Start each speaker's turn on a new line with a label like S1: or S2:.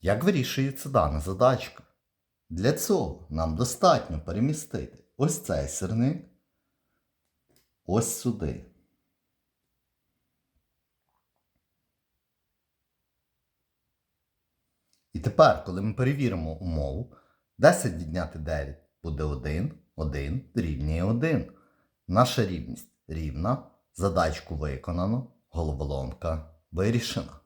S1: Як вирішується дана задачка? Для цього нам достатньо перемістити ось цей сирник ось сюди. І тепер, коли ми перевіримо умову, 10 відняти 9 буде 1, 1 дорівнює 1. Наша рівність рівна, задачку виконано, головоломка вирішена.